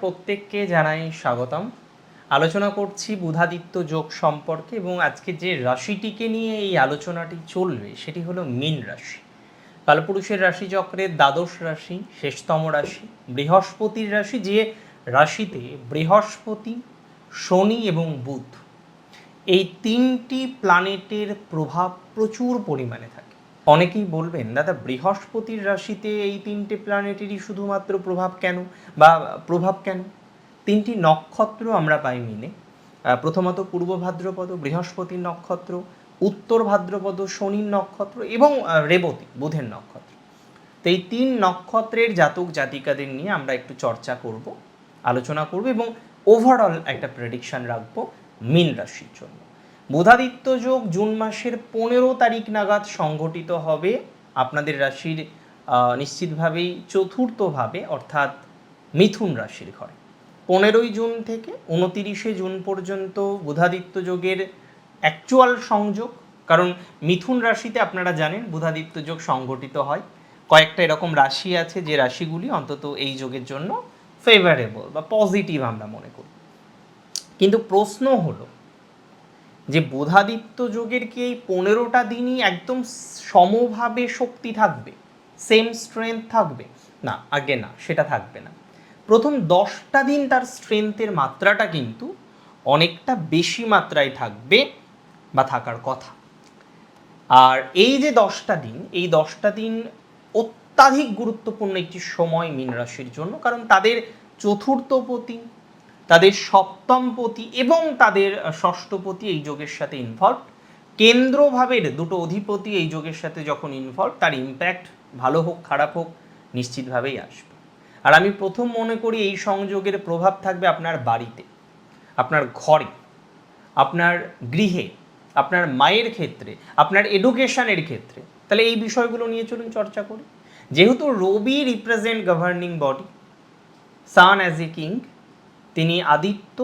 প্রত্যেককে জানাই স্বাগতম। আলোচনা করছি বুধাদিত্য যোগ সম্পর্কে এবং আজকে যে রাশিটিকে নিয়ে এই আলোচনাটি চলবে সেটি হলো মীন রাশি। কালপুরুষের রাশিচক্রের দ্বাদশ রাশি, শেষতম রাশি, বৃহস্পতির রাশি যে রাশিতে বৃহস্পতি, শনি এবং বুধ, এই তিনটি প্ল্যানেটের প্রভাব প্রচুর পরিমাণে থাকে। অনেকেই বলবেন দাদা বৃহস্পতির রাশিতে এই তিনটে প্ল্যানেটেরই শুধুমাত্র প্রভাব কেন? বা প্রভাব কেন? তিনটি নক্ষত্র আমরা পাই আহ, প্রথমত পূর্ব ভাদ্রপদ বৃহস্পতির নক্ষত্র উত্তর ভাদ্রপদ শনির নক্ষত্র এবং রেবতী বুধের নক্ষত্র। তো এই তিন নক্ষত্রের জাতক জাতিকাদের নিয়ে আমরা একটু চর্চা করব আলোচনা করব এবং ওভারঅল একটা প্রেডিকশন রাখব মীন রাশির জন্য। বুধাদিত্য যোগ জুন মাসের পনেরো তারিখ নাগাদ সংঘটিত হবে। আপনাদের রাশির নিশ্চিতভাবেই চতুর্থভাবে, অর্থাৎ মিথুন রাশির ঘরে। পনেরোই জুন থেকে উনতিরিশে জুন পর্যন্ত বুধাদিত্য যোগের অ্যাকচুয়াল সংযোগ, কারণ মিথুন রাশিতে আপনারা জানেন বুধাদিত্য যোগ সংঘটিত হয়। কয়েকটা এরকম রাশি আছে যে রাশিগুলি অন্তত এই যোগের জন্য ফেভারেবল বা পজিটিভ আমরা মনে করি। কিন্তু প্রশ্ন হলো যে বোধাদিত্য যোগের কি এই পনেরোটা দিনই একদম সমভাবে শক্তি থাকবে? সেম স্ট্রেংথ থাকবে? না, আগে না, সেটা থাকবে না। প্রথম দশটা দিন তার স্ট্রেংথের মাত্রাটা কিন্তু অনেকটা বেশি মাত্রায় থাকবে বা থাকার কথা। আর এই যে দশটা দিন, এই দশটা দিন অত্যাধিক গুরুত্বপূর্ণ একটি সময় মীন রাশির জন্য, কারণ তাদের চতুর্থপতি তাদের সপ্তমপতি এবং তাদের ষষ্ঠপতি এই যোগের সাথে ইনভলভ কেন্দ্রভাবের দুটো অধিপতি এই যোগের সাথে যখন ইনভলভ তার ইম্প্যাক্ট ভালো হোক, খারাপ হোক, নিশ্চিতভাবেই আসবে। আর আমি প্রথম মনে করি এই সংযোগের প্রভাব থাকবে আপনার বাড়িতে, আপনার ঘরে, আপনার গৃহে, আপনার মায়ের ক্ষেত্রে, আপনার এডুকেশনের ক্ষেত্রে। তাহলে এই বিষয়গুলো নিয়ে চলুন চর্চা করি। যেহেতু Rabi represent governing body sun as a king তিনি আদিত্য।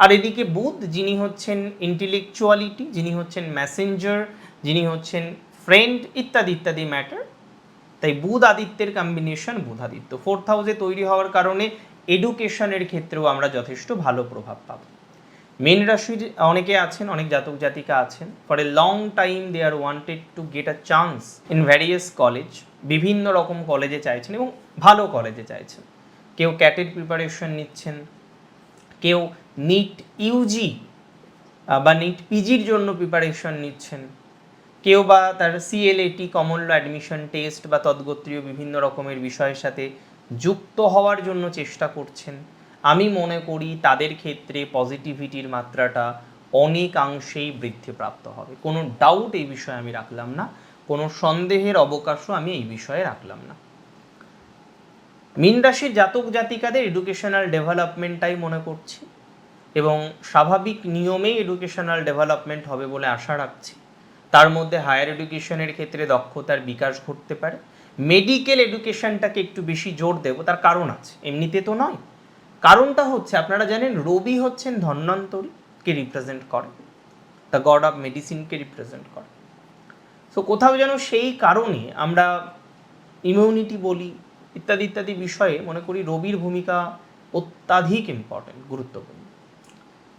আর এদিকে বুধ, যিনি হচ্ছেন ইন্টেলেকচুয়ালিটি যিনি হচ্ছেন ম্যাসেঞ্জার যিনি হচ্ছেন ফ্রেন্ড ইত্যাদি ইত্যাদি ম্যাটার তাই বুধ আদিত্যের কম্বিনেশন বুধ আদিত্য। ফোর্থ হাউসে তৈরি হওয়ার কারণে এডুকেশনের ক্ষেত্রেও আমরা যথেষ্ট ভালো প্রভাব পাবো। মেন রাশির অনেকে আছেন, অনেক জাতক জাতিকা আছেন। For a long time they are wanted to get a chance in various college বিভিন্ন রকম কলেজে চাইছেন এবং ভালো কলেজে চাইছেন। কেউ ক্যাটের প্রিপারেশন নিচ্ছেন কেউ নিট ইউজি বা নিট পিজির জন্য প্রিপারেশন নিচ্ছেন। কেউ বা তার CLAT common law admission test বা তদ্গোত্রীয় বিভিন্ন রকমের বিষয়ের সাথে যুক্ত হওয়ার জন্য চেষ্টা করছেন। আমি মনে করি তাদের ক্ষেত্রে পজিটিভিটির মাত্রাটা অনেকাংশেই বৃদ্ধিপ্রাপ্ত হবে। কোনো ডাউট এই বিষয়ে আমি রাখলাম না, কোনো সন্দেহের অবকাশও আমি এই বিষয়ে রাখলাম না। মীন রাশির জাতক জাতিকাদের এডুকেশনাল ডেভেলপমেন্টটাই মনে করছি এবং স্বাভাবিক নিয়মেই এডুকেশনাল ডেভেলপমেন্ট হবে বলে আশা রাখছি। তার মধ্যে হায়ার এডুকেশনের ক্ষেত্রে দক্ষতার বিকাশ ঘটতে পারে। মেডিকেল এডুকেশনটাকে একটু বেশি জোর দেব, তার কারণ আছে। এমনিতে তো নয়। কারণটা হচ্ছে, আপনারা জানেন রবি হচ্ছেন ধন্বন্তরীকে রিপ্রেজেন্ট করে। দ্য গড অফ মেডিসিনকে রিপ্রেজেন্ট করে। সো কোথাও যেন সেই কারণে আমরা ইমিউনিটি বলি ইত্যাদি ইত্যাদি বিষয়ে মনে করি রবির ভূমিকা অত্যাধিক ইম্পর্টেন্ট গুরুত্বপূর্ণ।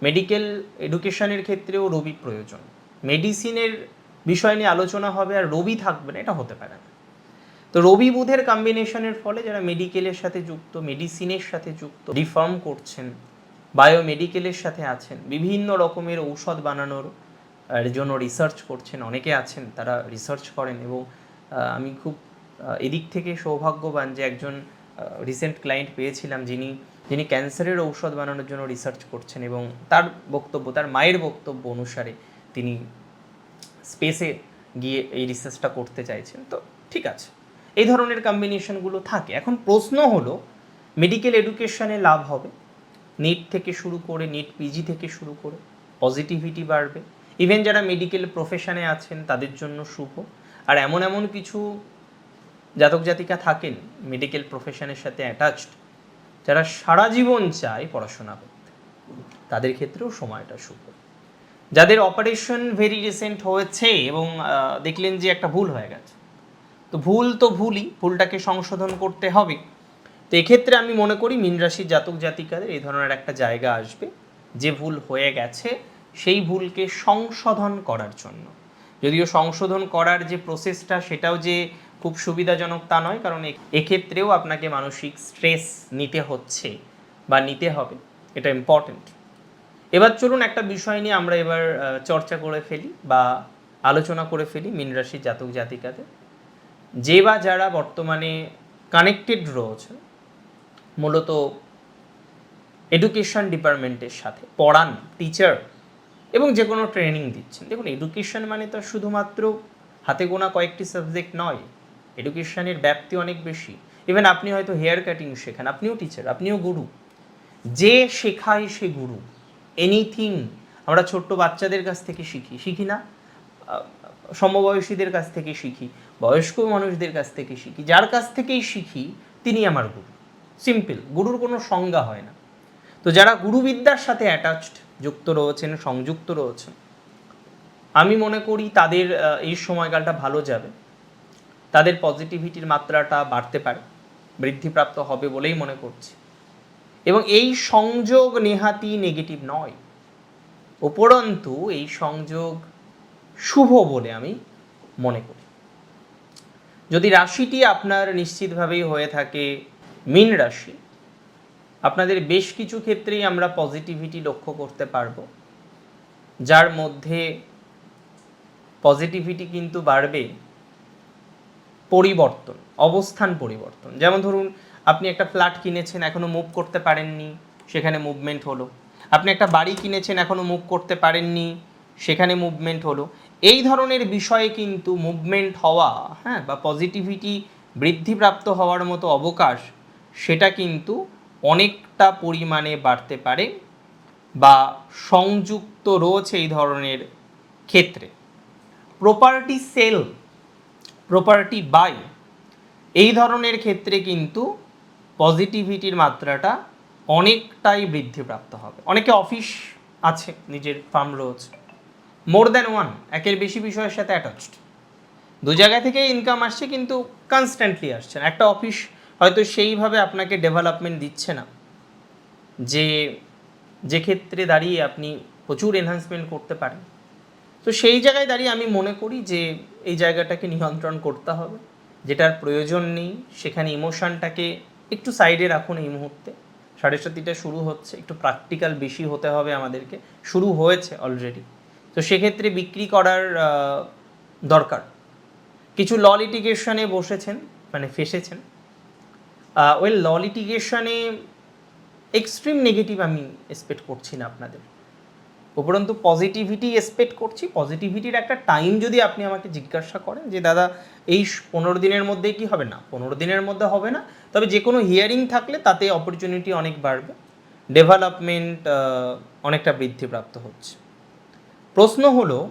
মেডিকেল এডুকেশনের ক্ষেত্রেও রবি প্রয়োজন। মেডিসিনের বিষয় নিয়ে আলোচনা হবে আর রবি থাকবে না, এটা হতে পারে না। তো রবি বুধের কম্বিনেশনের ফলে যারা মেডিকেলের সাথে যুক্ত মেডিসিনের সাথে যুক্ত রিফর্ম করছেন বায়োমেডিকেলের সাথে আছেন, বিভিন্ন রকমের ঔষধ বানানোর জন্য রিসার্চ করছেন, অনেকে আছেন, তারা রিসার্চ করেন এবং আমি খুব এদিক থেকে সৌভাগ্যবান যে একজন রিসেন্ট ক্লায়েন্ট পেয়েছিলাম যিনি যিনি ক্যান্সারের ঔষধ বানানোর জন্য রিসার্চ করছেন এবং তার বক্তব্য, তার মায়ের বক্তব্য অনুসারে তিনি স্পেসে গিয়ে এই রিসার্চটা করতে চাইছেন। তো ঠিক আছে, এই ধরনের কম্বিনেশনগুলো থাকে। এখন প্রশ্ন হলো মেডিকেল এডুকেশনে লাভ হবে? নিট থেকে শুরু করে নিট পিজি থেকে শুরু করে পজিটিভিটি বাড়বে? ইভেন যারা মেডিকেল প্রফেশনে আছেন, তাদের জন্য শুভ? আর এমন এমন কিছু জাতক জাতিকা থাকেন মেডিকেল প্রফেশনের সাথে অ্যাটাচড যারা সারা জীবন চায় পড়াশোনা করতে। তাদের ক্ষেত্রেও সময়টা শুভ। যাদের অপারেশন ভেরি রিসেন্ট হয়েছে এবং দেখলেন যে একটা ভুল হয়ে গেছে। তো ভুল তো ভুলই, ভুলটাকে সংশোধন করতে হবে। তো এক্ষেত্রে আমি মনে করি মিনরাশির জাতক জাতিকাদের এই ধরনের একটা জায়গা আসবে। যে ভুল হয়ে গেছে, সেই ভুলকে সংশোধন করার জন্য। যদিও সংশোধন করার যে প্রসেসটা সেটাও যে খুব সুবিধাজনক তা নয়, কারণ এক্ষেত্রেও আপনাকে মানসিক স্ট্রেস নিতে হচ্ছে বা নিতে হবে। এটা ইম্পর্টেন্ট এবার চলুন একটা বিষয় নিয়ে আমরা এবার চর্চা করে ফেলি বা আলোচনা করে ফেলি মীন রাশির জাতক জাতিকাদের। যে বা যারা বর্তমানে কানেক্টেড রয়েছে, মূলত এডুকেশন ডিপার্টমেন্টের সাথে, পড়ান টিচার এবং যে কোনো ট্রেনিং দিচ্ছেন। দেখুন এডুকেশন মানে তো শুধুমাত্র হাতে গোনা কয়েকটি সাবজেক্ট নয় এডুকেশনের ব্যাপ্তি অনেক বেশি। ইভেন আপনি হয়তো হেয়ার কাটিং শেখান, আপনিও টিচার আপনিও গুরু যে শেখায় সে গুরু এনিথিং আমরা ছোট্ট বাচ্চাদের কাছ থেকে শিখি শিখি না? সমবয়সীদের কাছ থেকে শিখি, বয়স্ক মানুষদের কাছ থেকে শিখি। যার কাছ থেকেই শিখি, তিনি আমার গুরু সিম্পল গুরুর কোনো সংজ্ঞা হয় না। তো যারা গুরুবিদ্যার সাথে অ্যাটাচড যুক্ত রয়েছেন, সংযুক্ত রয়েছেন, আমি মনে করি তাদের এই সময়কালটা ভালো যাবে। তাদের পজিটিভিটির মাত্রাটা বাড়তে পারে, বৃদ্ধিপ্রাপ্ত হবে বলেই মনে করছি। এবং এই সংযোগ নেহাতি নেগেটিভ নয়, উপরন্তু এই সংযোগ শুভ বলে আমি মনে করি। যদি রাশিটি আপনার নিশ্চিতভাবেই হয়ে থাকে মিন রাশি, আপনাদের বেশ কিছু ক্ষেত্রেই আমরা পজিটিভিটি লক্ষ্য করতে পারব, যার মধ্যে পজিটিভিটি কিন্তু বাড়বে পরিবর্তন, অবস্থান পরিবর্তন। যেমন ধরুন, আপনি একটা ফ্ল্যাট কিনেছেন, এখনও মুভ করতে পারেননি, সেখানে মুভমেন্ট হলো। আপনি একটা বাড়ি কিনেছেন, এখনও মুভ করতে পারেননি, সেখানে মুভমেন্ট হলো। এই ধরনের বিষয়ে কিন্তু মুভমেন্ট হওয়া হ্যাঁ বা পজিটিভিটি বৃদ্ধিপ্রাপ্ত হওয়ার মতো অবকাশ, সেটা কিন্তু অনেকটা পরিমাণে বাড়তে পারে বা সংযুক্ত রয়েছে এই ধরনের ক্ষেত্রে। প্রপার্টি সেল প্রপার্টি বাই এই ধরনের ক্ষেত্রে কিন্তু পজিটিভিটির মাত্রাটা অনেকটাই বৃদ্ধিপ্রাপ্ত হবে। অনেকে অফিস আছে, নিজের ফার্ম রয়েছে। মোর দ্যান ওয়ান একের বেশি বিষয়ের সাথে অ্যাটাচড দু জায়গা থেকে ইনকাম আসছে, কিন্তু কনস্ট্যান্টলি আসছে না। একটা অফিস হয়তো সেইভাবে আপনাকে ডেভেলপমেন্ট দিচ্ছে না। যে যে ক্ষেত্রে দাঁড়িয়ে আপনি প্রচুর এনহান্সমেন্ট করতে পারেন। তো সেই জায়গায় দাঁড়িয়ে আমি মনে করি যে এই জায়গাটাকে নিয়ন্ত্রণ করতে হবে। যেটার প্রয়োজন নেই, সেখানে ইমোশনটাকে একটু সাইডে রাখুন এই মুহূর্তে। সাড়ে শুরু হচ্ছে, একটু প্র্যাকটিক্যাল বেশি হতে হবে আমাদেরকে। শুরু হয়েছে অলরেডি তো সেক্ষেত্রে বিক্রি করার দরকার। কিছু ল লিটিগেশনে বসেছেন মানে ফেসেছেন। ওয়েল ল লিটিগেশনে এক্সট্রিম নেগেটিভ আমি এক্সপেক্ট করছি না আপনাদের। উপরন্তু পজিটিভিটি এক্সপেক্ট করছি। পজিটিভিটির একটা টাইম যদি আপনি আমাকে জিজ্ঞাসা করেন যে, দাদা, এই পনেরো দিনের মধ্যে কি হবে? না, পনেরো দিনের মধ্যে হবে না। তবে যে কোনো হিয়ারিং থাকলে তাতে অপরচুনিটি অনেক বাড়বে। ডেভেলপমেন্ট অনেকটা বৃদ্ধিপ্রাপ্ত হচ্ছে। প্রশ্ন হলো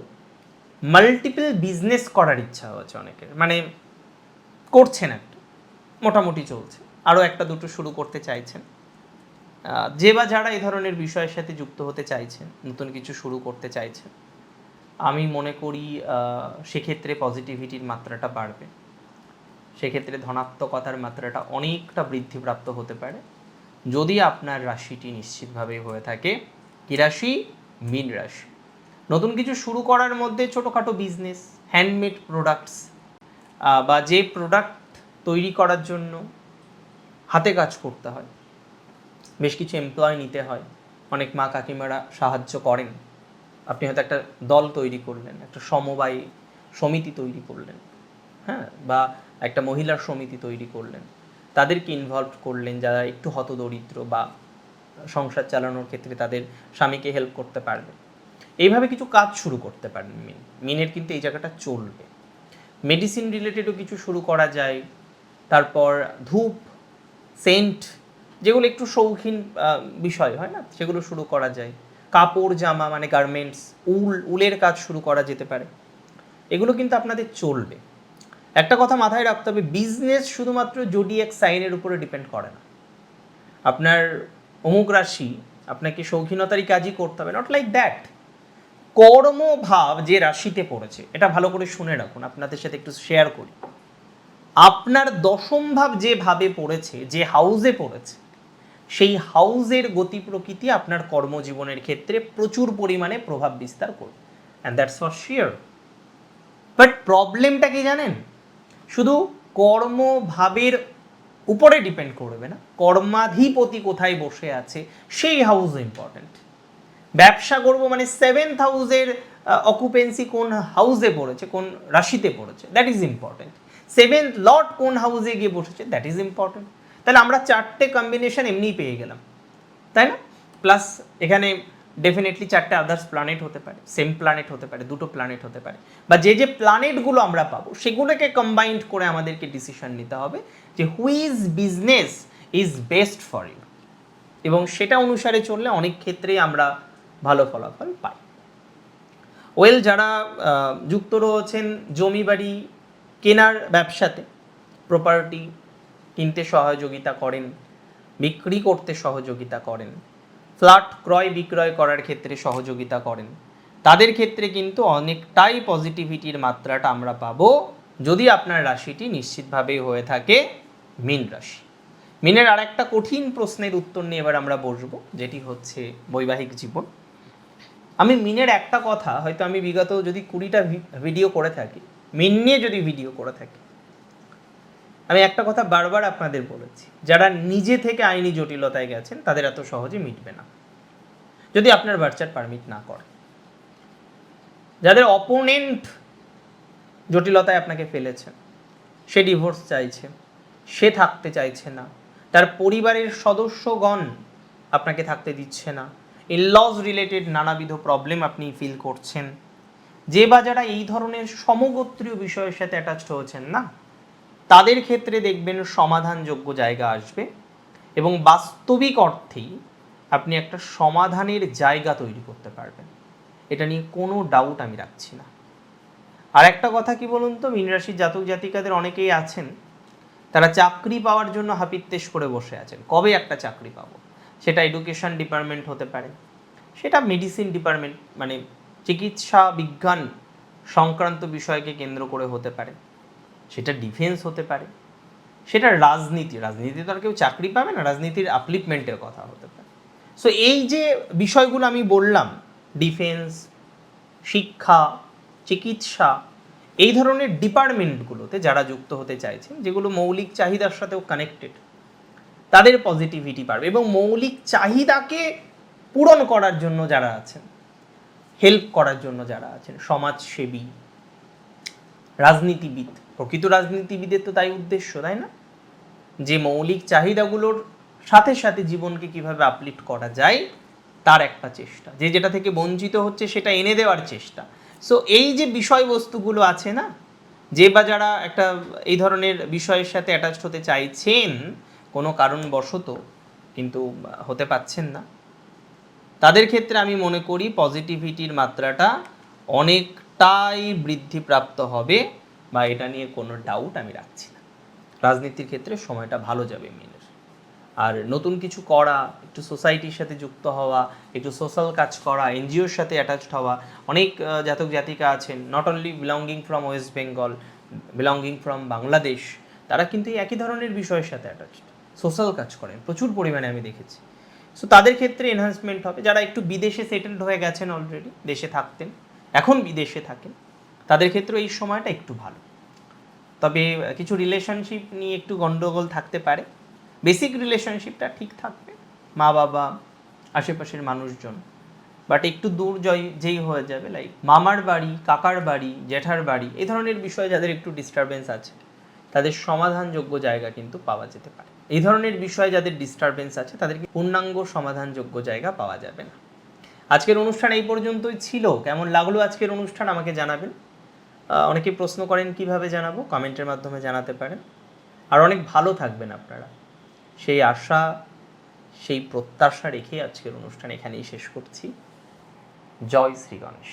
মাল্টিপল বিজনেস করার ইচ্ছা হচ্ছে অনেকের। মানে করছেন একটা। মোটামুটি চলছে। আরও একটা, দুটো শুরু করতে চাইছেন। যে বা যারা এই ধরনের বিষয়ের সাথে যুক্ত হতে চাইছেন, নতুন কিছু শুরু করতে চাইছেন, আমি মনে করি সেক্ষেত্রে পজিটিভিটির মাত্রাটা বাড়বে। সেক্ষেত্রে ধনাত্মকতার মাত্রাটা অনেকটা বৃদ্ধিপ্রাপ্ত হতে পারে। যদি আপনার রাশিটি নিশ্চিতভাবে হয়ে থাকে, কি রাশি? মীন রাশি। নতুন কিছু শুরু করার মধ্যে ছোটোখাটো বিজনেস হ্যান্ডমেড প্রোডাক্টস বা যে প্রোডাক্ট তৈরি করার জন্য হাতে কাজ করতে হয় বেশ কিছু এমপ্লয় নিতে হয়। অনেক মা কাকিমারা সাহায্য করেন। আপনি হয়তো একটা দল তৈরি করলেন, একটা সমবায় সমিতি তৈরি করলেন হ্যাঁ বা একটা মহিলার সমিতি তৈরি করলেন। তাদেরকে ইনভলভ করলেন যারা একটু হতদরিদ্র বা সংসার চালানোর ক্ষেত্রে তাদের স্বামীকে হেল্প করতে পারবে। এইভাবে কিছু কাজ শুরু করতে পারেন মিন। মিনের কিন্তু এই জায়গাটা চলবে। মেডিসিন রিলেটেডও কিছু শুরু করা যায়। তারপর ধূপ সেন্ট যেগুলো একটু শৌখিন বিষয়, হয় না? সেগুলো শুরু করা যায়। কাপড়, জামা মানে গার্মেন্টস উল, উলের কাজ শুরু করা যেতে পারে। এগুলো কিন্তু আপনাদের চলবে। একটা কথা মাথায় রাখতে হবে বিজনেস শুধুমাত্র জোডিয়াক সাইনের উপরে ডিপেন্ড করে না। আপনার অমুক রাশি, আপনাকে শৌখিনতারই কাজই করতে হবে। নট লাইক দ্যাট কর্মভাব যে রাশিতে পড়েছে, এটা ভালো করে শুনে রাখুন, আপনাদের সাথে একটু শেয়ার করি। আপনার দশম ভাব যেভাবে পড়েছে, যে হাউসে পড়েছে সেই হাউজের গতি প্রকৃতি আপনার কর্মজীবনের ক্ষেত্রে প্রচুর পরিমাণে প্রভাব বিস্তার করবে। And that's for sure but প্রবলেমটা কি জানেন? শুধু কর্মভাবের উপরে ডিপেন্ড করবে না। কর্মাধিপতি কোথায় বসে আছে, সেই হাউস ইম্পর্ট্যান্ট ব্যবসা করব মানে সেভেন্থ হাউসের অকুপেন্সি কোন হাউসে পড়েছে, কোন রাশিতে পড়েছে that is important seventh lord কোন হাউসে গিয়ে বসেছে দ্যাট ইজ ইম্পর্ট্যান্ট তাহলে আমরা চারটে কম্বিনেশন এমনিই পেয়ে গেলাম, তাই না? প্লাস এখানে ডেফিনেটলি চারটে আদার্স প্ল্যানেট হতে পারে সেম প্ল্যানেট হতে পারে, দুটো প্ল্যানেট হতে পারে। বা যে যে প্ল্যানেটগুলো আমরা পাবো, সেগুলোকে কম্বাইন্ড করে আমাদেরকে ডিসিশন নিতে হবে যে which business is best for you এবং সেটা অনুসারে চললে অনেক ক্ষেত্রেই আমরা ভালো ফলাফল পাই। ওয়েল যারা যুক্ত রয়েছেন জমি বাড়ি কেনার ব্যবসাতে প্রপার্টি কিনতে সহযোগিতা করেন, বিক্রি করতে সহযোগিতা করেন, ফ্ল্যাট ক্রয় বিক্রয় করার ক্ষেত্রে সহযোগিতা করেন। তাদের ক্ষেত্রে কিন্তু অনেকটাই পজিটিভিটির মাত্রাটা আমরা পাবো যদি আপনার রাশিটি নিশ্চিতভাবে হয়ে থাকে মীন রাশি। মিনের আর একটা কঠিন প্রশ্নের উত্তর নিয়ে এবার আমরা বসবো, যেটি হচ্ছে বৈবাহিক জীবন। আমি মিনের একটা কথা, হয়তো আমি বিগত যদি কুড়িটা ভিডিও করে থাকি, মিন নিয়ে যদি ভিডিও করে থাকি আমি একটা কথা বারবার আপনাদের বলেছি, যারা নিজে থেকে আইনি জটিলতায় গেছেন, তাদের এত সহজে মিটবে না। যদি আপনার বাচ্চার পারমিট না করে। যাদের অপোনেন্ট জটিলতায় আপনাকে ফেলেছেন, সে ডিভোর্স চাইছে, সে থাকতে চাইছে না, তার পরিবারের সদস্যগণ আপনাকে থাকতে দিচ্ছে না ইনলজ রিলেটেড নানাবিধ প্রবলেম আপনি ফিল করছেন, যে বা যারা এই ধরনের সমগোত্রীয় বিষয়ের সাথে অ্যাটাচড হয়েছেন, না? তাদের ক্ষেত্রে দেখবেন সমাধানযোগ্য জায়গা আসবে এবং বাস্তবিক অর্থেই আপনি একটা সমাধানের জায়গা তৈরি করতে পারবেন। এটা নিয়ে কোনো ডাউট আমি রাখছি না। আর একটা কথা কি বলুন তো, মীন রাশির জাতক জাতিকাদের অনেকেই আছেন, তারা চাকরি পাওয়ার জন্য হাপিত্তেশ করে বসে আছেন। কবে একটা চাকরি পাবো? সেটা এডুকেশন ডিপার্টমেন্ট হতে পারে, সেটা মেডিসিন ডিপার্টমেন্ট মানে চিকিৎসা বিজ্ঞান সংক্রান্ত বিষয়কে কেন্দ্র করে হতে পারে। সেটা ডিফেন্স হতে পারে। সেটা রাজনীতি রাজনীতি তো আর কেউ চাকরি পাবে না, রাজনীতির আপলিপমেন্টের কথা হতে পারে। সো এই যে বিষয়গুলো আমি বললাম ডিফেন্স শিক্ষা, চিকিৎসা, এই ধরনের ডিপার্টমেন্টগুলোতে যারা যুক্ত হতে চাইছেন, যেগুলো মৌলিক চাহিদার সাথেও কানেক্টেড তাদের পজিটিভিটি পারবে এবং মৌলিক চাহিদাকে পূরণ করার জন্য যারা আছেন হেল্প করার জন্য যারা আছেন, সমাজসেবী রাজনীতিবিদ। প্রকৃত রাজনীতিবিদের তো তাই উদ্দেশ্য, তাই না? যে মৌলিক চাহিদাগুলোর সাথে সাথে জীবনকে কীভাবে আপলিফ্ট করা যায়, তার একটা চেষ্টা। যে যেটা থেকে বঞ্চিত হচ্ছে, সেটা এনে দেওয়ার চেষ্টা। সো এই যে বিষয়বস্তুগুলো আছে না, যে বা যারা একটা এই ধরনের বিষয়ের সাথে অ্যাটাচড হতে চাইছেন, কোনো কারণবশত কিন্তু হতে পাচ্ছেন না। তাদের ক্ষেত্রে আমি মনে করি পজিটিভিটির মাত্রাটা অনেকটাই বৃদ্ধিপ্রাপ্ত হবে বা এটা নিয়ে কোনো ডাউট আমি রাখছি না। রাজনীতির ক্ষেত্রে সময়টা ভালো যাবে মিনের। আর নতুন কিছু করা, একটু সোসাইটির সাথে যুক্ত হওয়া, একটু সোশ্যাল কাজ করা এনজিওর সাথে অ্যাটাচড হওয়া, অনেক জাতক জাতিকা আছেন not only belonging from West Bengal belonging from Bangladesh তারা কিন্তু একই ধরনের বিষয়ের সাথে অ্যাটাচড সোশ্যাল কাজ করেন, প্রচুর পরিমাণে আমি দেখেছি। সো তাদের ক্ষেত্রে এনহান্সমেন্ট হবে। যারা একটু বিদেশে সেটেলড হয়ে গেছেন অলরেডি দেশে থাকতেন এখন বিদেশে থাকেন তাদের ক্ষেত্রে এই সময়টা একটু ভালো। তবে কিছু রিলেশনশিপ নিয়ে একটু গন্ডগোল থাকতে পারে। বেসিক রিলেশনশিপটা ঠিক থাকবে, মা বাবা, আশেপাশের মানুষজন। বাট একটু দূর জয় যেই হয়ে যাবে লাইক মামার বাড়ি, কাকার বাড়ি জ্যাঠার বাড়ি, এই ধরনের বিষয়ে যাদের একটু ডিস্টারবেন্স আছে, তাদের সমাধানযোগ্য জায়গা কিন্তু পাওয়া যেতে পারে। এই ধরনের বিষয়ে যাদের ডিস্টারবেন্স আছে, তাদেরকে পূর্ণাঙ্গ সমাধানযোগ্য জায়গা পাওয়া যাবে না। আজকের অনুষ্ঠান এই পর্যন্তই ছিল। কেমন লাগল আজকের অনুষ্ঠান আমাকে জানাবেন। অনেকে প্রশ্ন করেন, কীভাবে জানাব? কমেন্টের মাধ্যমে জানাতে পারেন। আর অনেক ভালো থাকবেন আপনারা। সেই আশা, সেই প্রত্যাশা রেখে আজকের অনুষ্ঠান এখানেই শেষ করছি। জয় শ্রী গণেশ।